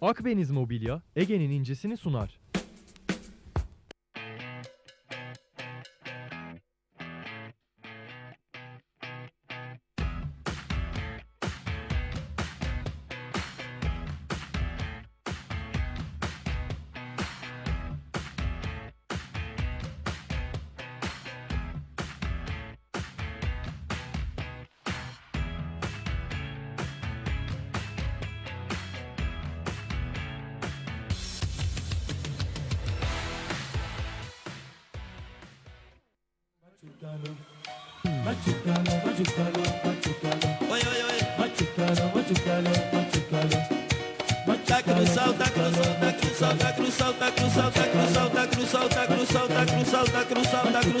Akdeniz Mobilya, Ege'nin incesini sunar. Oi, oi, oi. Taca no sol, taca no sol, taca no sol, taca no sol, taca no sol, taca no sol, taca no sol, taca no sol, taca no sol, taca no sol, taca no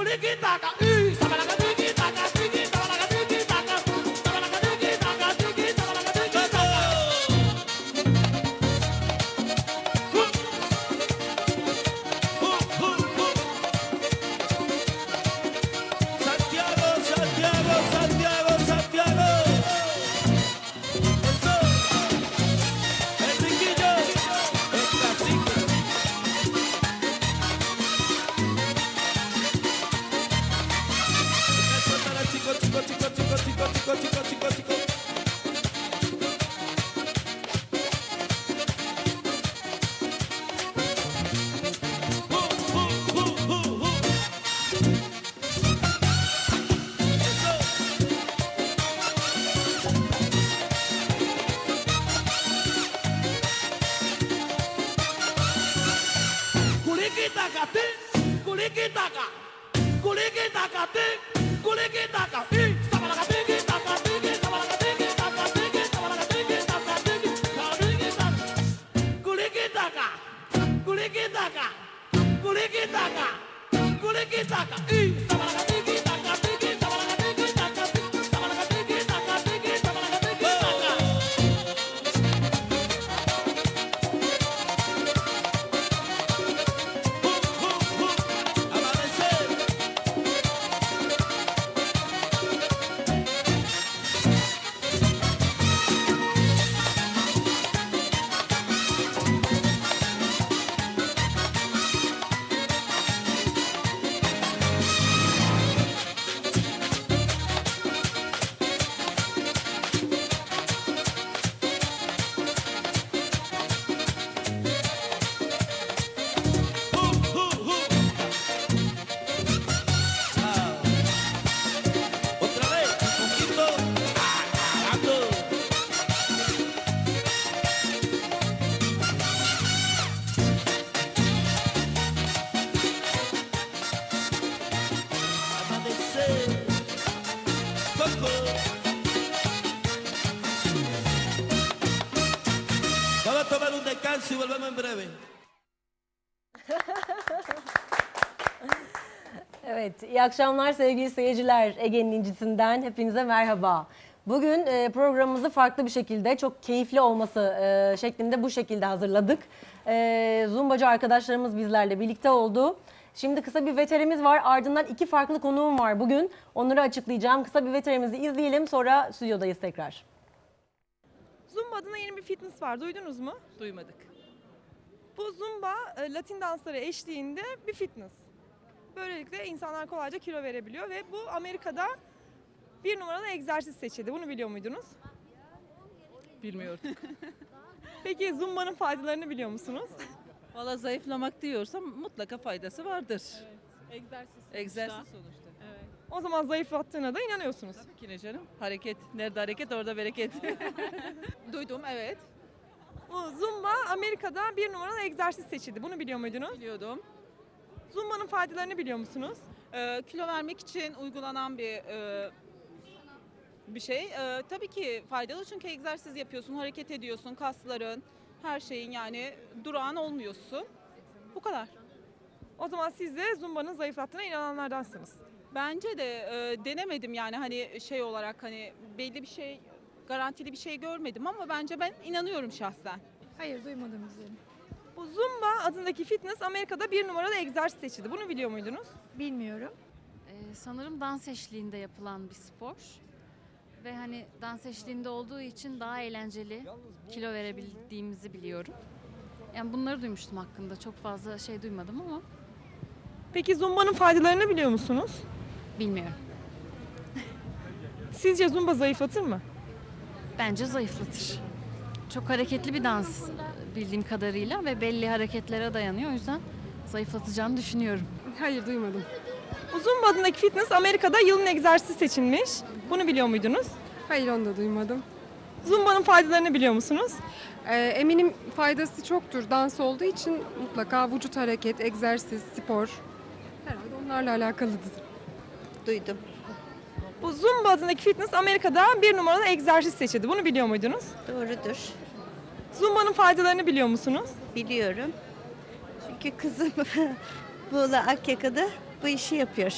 Kollege da, da, üs, y volvemos en breve. Evet, iyi akşamlar sevgili seyirciler. Ege'nin incisinden hepinize merhaba. Bugün e, programımızı farklı bir şekilde, çok keyifli olması e, şeklinde bu şekilde hazırladık. E, Zumbacı arkadaşlarımız bizlerle birlikte oldu. Şimdi kısa bir veterimiz var, ardından iki farklı konuğum var bugün. Onları açıklayacağım. Kısa bir veterimizi izleyelim, sonra stüdyodayız tekrar. Zumba adına yeni bir fitness var. Duydunuz mu? Duymadık. Bu Zumba e, Latin dansları eşliğinde bir fitness. Böylelikle insanlar kolayca kilo verebiliyor ve bu Amerika'da bir numaralı egzersiz seçildi. Bunu biliyor muydunuz? Bilmiyorduk. Peki Zumba'nın faydalarını biliyor musunuz? Valla zayıflamak diyorsam mutlaka faydası vardır. Egzersiz. Egzersiz sonuçta. O zaman zayıflattığına da inanıyorsunuz. Tabii ki ne canım? Hareket. Nerede hareket orada bereket. Duydum evet. Bu Zumba Amerika'da bir numaralı egzersiz seçildi. Bunu biliyor muydunuz? Biliyordum. Zumba'nın faydalarını biliyor musunuz? Ee, kilo vermek için uygulanan bir e, bir şey. Ee, tabii ki faydalı çünkü egzersiz yapıyorsun, hareket ediyorsun, kasların, her şeyin yani durağan olmuyorsun. Bu kadar. O zaman siz de Zumba'nın zayıflattığına inananlardansınız. Bence de e, denemedim yani hani şey olarak hani belli bir şey garantili bir şey görmedim ama bence ben inanıyorum şahsen. Hayır duymadım izledim. Bu Zumba adındaki fitness Amerika'da bir numaralı egzersiz seçildi. Bunu biliyor muydunuz? Bilmiyorum. Ee, sanırım dans eşliğinde yapılan bir spor. Ve hani dans eşliğinde olduğu için daha eğlenceli kilo verebildiğimizi biliyorum. Yani bunları duymuştum hakkında. Çok fazla şey duymadım ama Peki Zumba'nın faydalarını biliyor musunuz? bilmiyorum. Sizce Zumba zayıflatır mı? Bence zayıflatır. Çok hareketli bir dans bildiğim kadarıyla ve belli hareketlere dayanıyor. O yüzden zayıflatacağını düşünüyorum. Hayır duymadım. Bu Zumba adındaki fitness Amerika'da yılın egzersizi seçilmiş. Bunu biliyor muydunuz? Hayır onu da duymadım. Zumba'nın faydalarını biliyor musunuz? Ee, eminim faydası çoktur. Dans olduğu için mutlaka vücut hareket, egzersiz, spor. Herhalde onlarla alakalıdır. Duydum. Bu Zumba adındaki fitness Amerika'da bir numaralı egzersiz seçildi. Bunu biliyor muydunuz? Doğrudur. Zumba'nın faydalarını biliyor musunuz? Biliyorum. Çünkü kızım Buğla Akyaka'da bu işi yapıyor.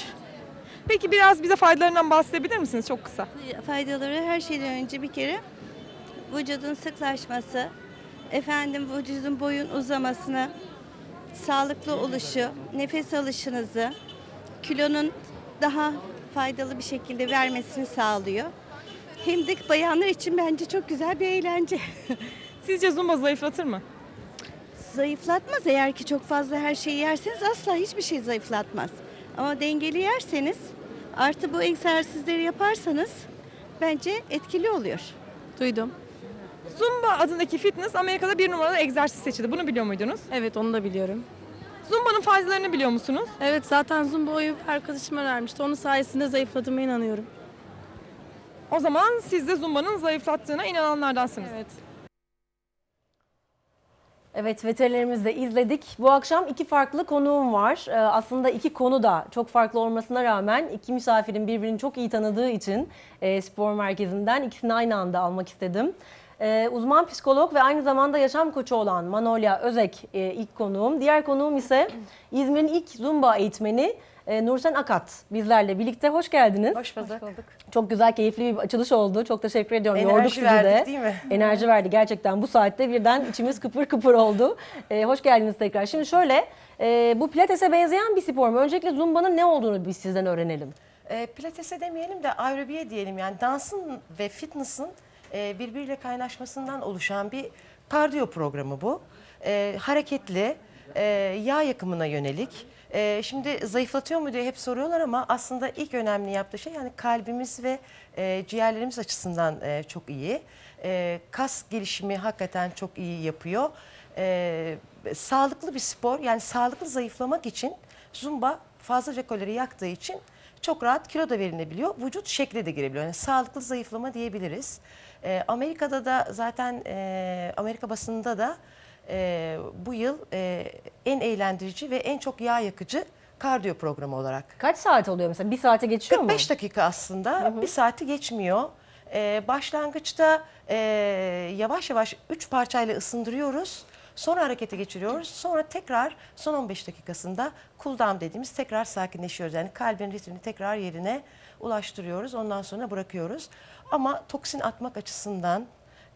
Peki biraz bize faydalarından bahsedebilir misiniz çok kısa? Faydaları her şeyden önce bir kere vücudun sıklaşması, efendim vücudun boyun uzamasına, sağlıklı oluşu, nefes alışınızı, kilonun daha faydalı bir şekilde vermesini sağlıyor. Hem de bayanlar için bence çok güzel bir eğlence. Sizce Zumba zayıflatır mı? Zayıflatmaz eğer ki çok fazla her şeyi yerseniz asla hiçbir şey zayıflatmaz. Ama dengeli yerseniz artı bu egzersizleri yaparsanız bence etkili oluyor. Duydum. Zumba adındaki fitness Amerika'da bir numaralı egzersiz seçildi. Bunu biliyor muydunuz? Evet onu da biliyorum. Zumba'nın faydalarını biliyor musunuz? Evet zaten Zumba'yı arkadaşım önermişti. Onun sayesinde zayıfladığıma inanıyorum. O zaman siz de Zumba'nın zayıflattığına inananlardansınız. Evet. Evet veterinerimizi de izledik. Bu akşam iki farklı konuğum var. Ee, aslında iki konu da çok farklı olmasına rağmen iki misafirin birbirini çok iyi tanıdığı için e, spor merkezinden ikisini aynı anda almak istedim. Ee, uzman psikolog ve aynı zamanda yaşam koçu olan Manolya Özek e, ilk konuğum. Diğer konuğum ise İzmir'in ilk Zumba eğitmeni e, Nursen Akat bizlerle birlikte. Hoş geldiniz. Hoş bulduk. Çok güzel, keyifli bir açılış oldu. Çok teşekkür ediyorum. Yorduk Enerji sizi verdik de. değil mi? Enerji verdi gerçekten. Bu saatte birden içimiz kıpır kıpır oldu. Ee, hoş geldiniz tekrar. Şimdi şöyle, e, bu pilatese benzeyen bir spor mu? Öncelikle Zumba'nın ne olduğunu biz sizden öğrenelim. E, pilatese demeyelim de aerobiye diyelim yani dansın ve fitness'ın e, birbiriyle kaynaşmasından oluşan bir kardiyo programı bu. E, hareketli, e, yağ yakımına yönelik. E, şimdi zayıflatıyor mu diye hep soruyorlar ama aslında ilk önemli yaptığı şey yani kalbimiz ve e, ciğerlerimiz açısından e, çok iyi. E, kas gelişimi hakikaten çok iyi yapıyor. E, sağlıklı bir spor yani sağlıklı zayıflamak için zumba fazlaca kalori yaktığı için çok rahat kilo da verilebiliyor. Vücut şekle de girebiliyor. Yani sağlıklı zayıflama diyebiliriz. Ee, Amerika'da da zaten e, Amerika basınında da e, bu yıl e, en eğlendirici ve en çok yağ yakıcı kardiyo programı olarak. Kaç saat oluyor mesela? Bir saate geçiyor mu? 45 dakika aslında. Bir saati geçmiyor. Ee, başlangıçta e, yavaş yavaş 3 parçayla ısındırıyoruz. Sonra harekete geçiriyoruz. Sonra tekrar son 15 dakikasında cool down dediğimiz tekrar sakinleşiyoruz. Yani kalbin ritmini tekrar yerine ulaştırıyoruz. Ondan sonra bırakıyoruz. Ama toksin atmak açısından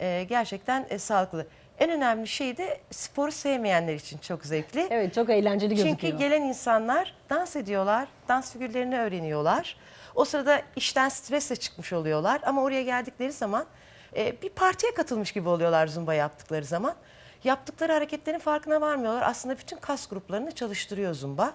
e, gerçekten e, sağlıklı. En önemli şey de sporu sevmeyenler için çok zevkli. Evet, çok eğlenceli gözüküyor. Çünkü gelen insanlar dans ediyorlar, dans figürlerini öğreniyorlar. O sırada işten stresle çıkmış oluyorlar ama oraya geldikleri zaman e, bir partiye katılmış gibi oluyorlar zumba yaptıkları zaman. Yaptıkları hareketlerin farkına varmıyorlar. Aslında bütün kas gruplarını çalıştırıyor zumba.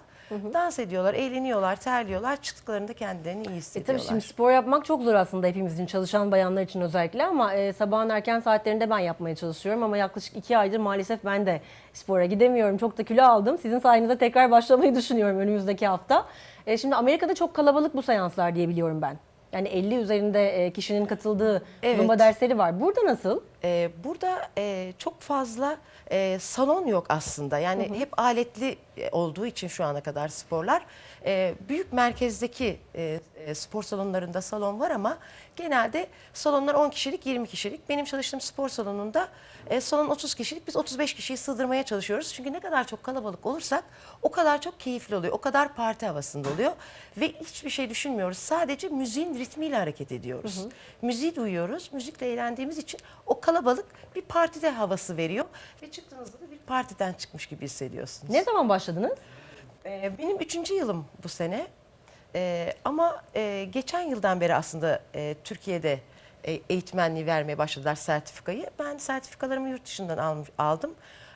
Dans ediyorlar, eğleniyorlar, terliyorlar. Çıktıklarında kendilerini iyi E tabii hissediyorlar. şimdi spor yapmak çok zor aslında hepimizin çalışan bayanlar için özellikle ama e, sabahın erken saatlerinde ben yapmaya çalışıyorum ama yaklaşık iki aydır maalesef ben de spora gidemiyorum. Çok da kilo aldım. Sizin sayenizde tekrar başlamayı düşünüyorum önümüzdeki hafta. E, şimdi Amerika'da çok kalabalık bu seanslar diye biliyorum ben. Yani 50 üzerinde e, kişinin katıldığı Evet. zumba dersleri var. Burada nasıl? Ee, burada e, çok fazla e, salon yok aslında. Yani hep aletli e, olduğu için şu ana kadar sporlar. E, büyük merkezdeki e, e, spor salonlarında salon var ama genelde salonlar 10 kişilik, 20 kişilik. Benim çalıştığım spor salonunda e, salon 30 kişilik. Biz 35 kişiyi sığdırmaya çalışıyoruz. Çünkü ne kadar çok kalabalık olursak o kadar çok keyifli oluyor. O kadar parti havasında oluyor. Ve hiçbir şey düşünmüyoruz. Sadece müziğin ritmiyle hareket ediyoruz. Müziği duyuyoruz. Müzikle eğlendiğimiz için o kalabalık bir partide havası veriyor. Ve çıktığınızda da bir partiden çıkmış gibi hissediyorsunuz. Ne zaman başladınız? Ee, benim üçüncü yılım bu sene. Ee, ama e, geçen yıldan beri aslında e, Türkiye'de e, eğitmenliği vermeye başladılar sertifikayı. Ben sertifikalarımı yurt dışından almış, aldım.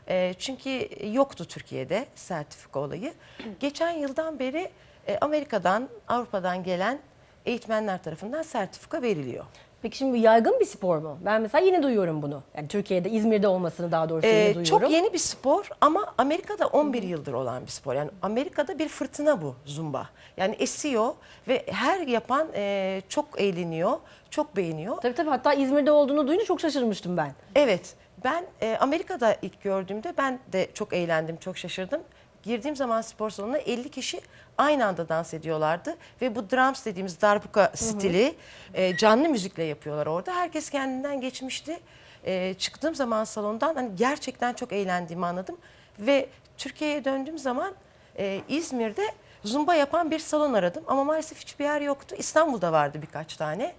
E, çünkü yoktu Türkiye'de sertifika olayı. Geçen yıldan beri e, Amerika'dan, Avrupa'dan gelen eğitmenler tarafından sertifika veriliyor. Peki şimdi bu yaygın bir spor mu? Ben mesela yeni duyuyorum bunu. Yani Türkiye'de, İzmir'de olmasını daha doğrusu yeni Ee, duyuyorum. çok yeni bir spor ama Amerika'da 11 yıldır olan bir spor. Yani Amerika'da bir fırtına bu zumba. Yani esiyor ve her yapan e, çok eğleniyor, çok beğeniyor. Tabii tabii hatta İzmir'de olduğunu duyunca çok şaşırmıştım ben. Evet, ben e, Amerika'da ilk gördüğümde ben de çok eğlendim, çok şaşırdım. Girdiğim zaman spor salonuna 50 kişi aynı anda dans ediyorlardı ve bu drums dediğimiz darbuka stili e, canlı müzikle yapıyorlar orada. Herkes kendinden geçmişti. E, çıktığım zaman salondan hani gerçekten çok eğlendiğimi anladım ve Türkiye'ye döndüğüm zaman e, İzmir'de zumba yapan bir salon aradım ama maalesef hiçbir yer yoktu. İstanbul'da vardı birkaç tane.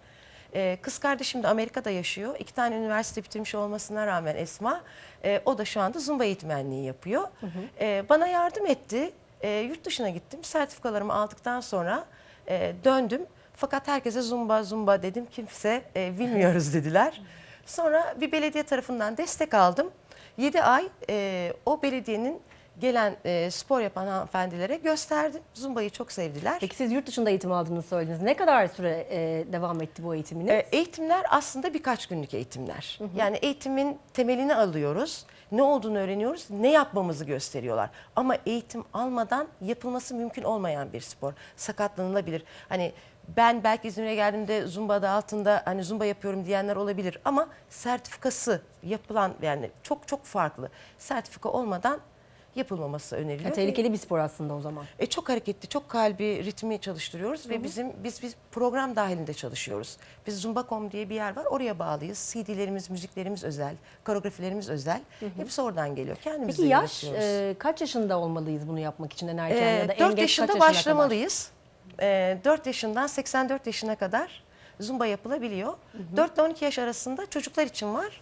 Ee, kız kardeşim de Amerika'da yaşıyor. İki tane üniversite bitirmiş olmasına rağmen Esma, e, o da şu anda zumba eğitmenliği yapıyor. Ee, bana yardım etti. Ee, yurt dışına gittim. Sertifikalarımı aldıktan sonra e, döndüm. Fakat herkese zumba zumba dedim. Kimse e, bilmiyoruz dediler. Sonra bir belediye tarafından destek aldım. 7 ay e, o belediyenin gelen e, spor yapan hanımefendilere gösterdim. Zumba'yı çok sevdiler. Peki siz yurt dışında eğitim aldığını söylediniz. Ne kadar süre e, devam etti bu eğitiminiz? E, Eğitimler aslında birkaç günlük eğitimler. Yani eğitimin temelini alıyoruz. Ne olduğunu öğreniyoruz, ne yapmamızı gösteriyorlar. Ama eğitim almadan yapılması mümkün olmayan bir spor. Sakatlanılabilir. Hani ben belki İzmir'e geldiğimde zumba adı altında hani zumba yapıyorum diyenler olabilir ama sertifikası yapılan yani çok çok farklı. Sertifika olmadan yapılmaması öneriliyor. Ya, tehlikeli bir spor aslında o zaman. E, çok hareketli, çok kalbi, ritmi çalıştırıyoruz ve bizim biz biz program dahilinde çalışıyoruz. Biz Zumba.com diye bir yer var. Oraya bağlıyız. CD'lerimiz, müziklerimiz özel, koreografilerimiz özel. Hepsi oradan geliyor. Kendimiz Peki yaş e, kaç yaşında olmalıyız bunu yapmak için en erken Ee, ya da en 4 geç yaşında kaç yaşına başlamalıyız. Ee, 4 yaşından 84 yaşına kadar zumba yapılabiliyor. 4 ile 12 yaş arasında çocuklar için var.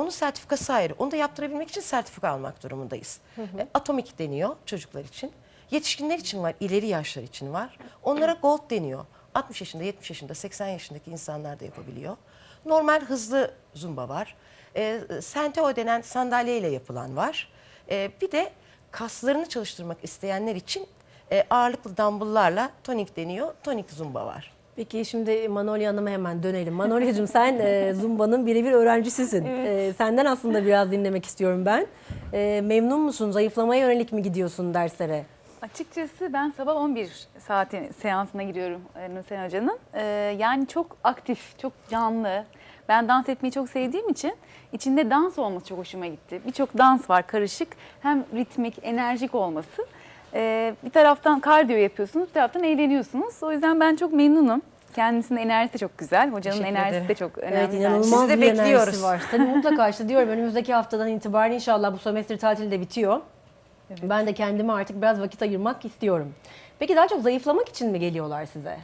Onun sertifikası ayrı. Onu da yaptırabilmek için sertifika almak durumundayız. E, Atomik deniyor çocuklar için. Yetişkinler için var, ileri yaşlar için var. Onlara gold deniyor. 60 yaşında, 70 yaşında, 80 yaşındaki insanlar da yapabiliyor. Normal hızlı zumba var. E, senteo denen sandalyeyle yapılan var. E, bir de kaslarını çalıştırmak isteyenler için e, ağırlıklı dumbbell'larla tonik deniyor. Tonik zumba var. Peki şimdi Manolya Hanım'a hemen dönelim. Manolya'cığım sen e, Zumba'nın birebir öğrencisisin. E, senden aslında biraz dinlemek istiyorum ben. E, memnun musun? Zayıflamaya yönelik mi gidiyorsun derslere? Açıkçası ben sabah 11 saati seansına giriyorum e, Nusen Hoca'nın. Ee, yani çok aktif, çok canlı. Ben dans etmeyi çok sevdiğim için içinde dans olması çok hoşuma gitti. Birçok dans var karışık. Hem ritmik, enerjik olması. Ee, bir taraftan kardiyo yapıyorsunuz, bir taraftan eğleniyorsunuz. O yüzden ben çok memnunum. Kendisinin enerjisi de çok güzel. Hocanın Teşekkür enerjisi ederim. de çok önemli. Evet inanılmaz bir enerjisi var. Tabii mutlaka işte diyorum önümüzdeki haftadan itibaren inşallah bu sömestr tatili de bitiyor. Ben de kendime artık biraz vakit ayırmak istiyorum. Peki daha çok zayıflamak için mi geliyorlar size?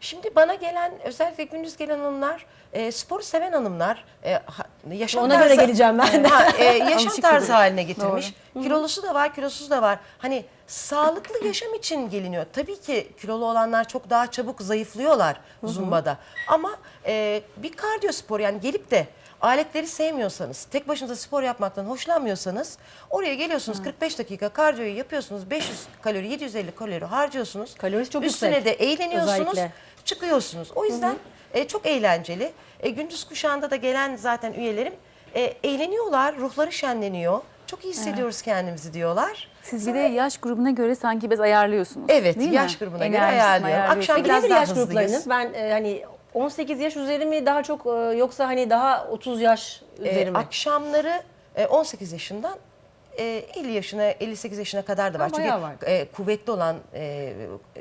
Şimdi bana gelen özellikle gündüz gelen hanımlar, e, sporu seven hanımlar, e, ha- yaşam Ona göre geleceğim ben de. Ha, e, yaşam Alışık tarzı haline getirmiş. Kilolusu da var, kilosuz da var. Hani sağlıklı yaşam için geliniyor. Tabii ki kilolu olanlar çok daha çabuk zayıflıyorlar zumbada. Ama e, bir kardiyo spor yani gelip de aletleri sevmiyorsanız, tek başınıza spor yapmaktan hoşlanmıyorsanız oraya geliyorsunuz 45 dakika kardiyoyu yapıyorsunuz. 500 kalori, 750 kalori harcıyorsunuz. Kalorisi çok Üstüne yüksek. de eğleniyorsunuz, Özellikle. çıkıyorsunuz. O yüzden e, çok eğlenceli. E, gündüz kuşağında da gelen zaten üyelerim e, eğleniyorlar, ruhları şenleniyor. Çok iyi hissediyoruz kendimizi diyorlar. Siz bir de yaş grubuna göre sanki biraz ayarlıyorsunuz. Evet, değil yaş mi? grubuna göre Enerjisini ayarlıyorum. Akşam biraz daha yaş hızlıyız. gruplarınız? Ben e, hani 18 yaş üzeri mi daha çok e, yoksa hani daha 30 yaş üzeri Ee, mi? akşamları e, 18 yaşından e, 50 yaşına 58 yaşına kadar da var. Ha, Çünkü bayağı var. e, kuvvetli olan e,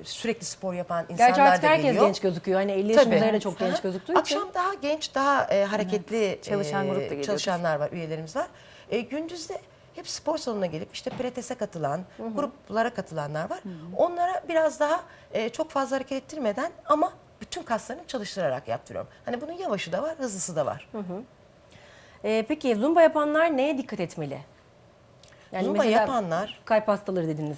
sürekli spor yapan insanlar Gerçi artık da herkes geliyor. genç gözüküyor. Hani 50 yaşın Tabii. üzeri de çok genç gözüktüğü için. Akşam daha genç, daha e, hareketli Çalışan e, grup da geliyordur. çalışanlar var, üyelerimiz var. E, gündüzde hep spor salonuna gelip işte pilatese katılan, gruplara katılanlar var. Onlara biraz daha e, çok fazla hareket ettirmeden ama bütün kaslarını çalıştırarak yaptırıyorum. Hani bunun yavaşı da var, hızlısı da var. E, peki zumba yapanlar neye dikkat etmeli? Zumba mesela yapanlar kalp hastaları dediniz.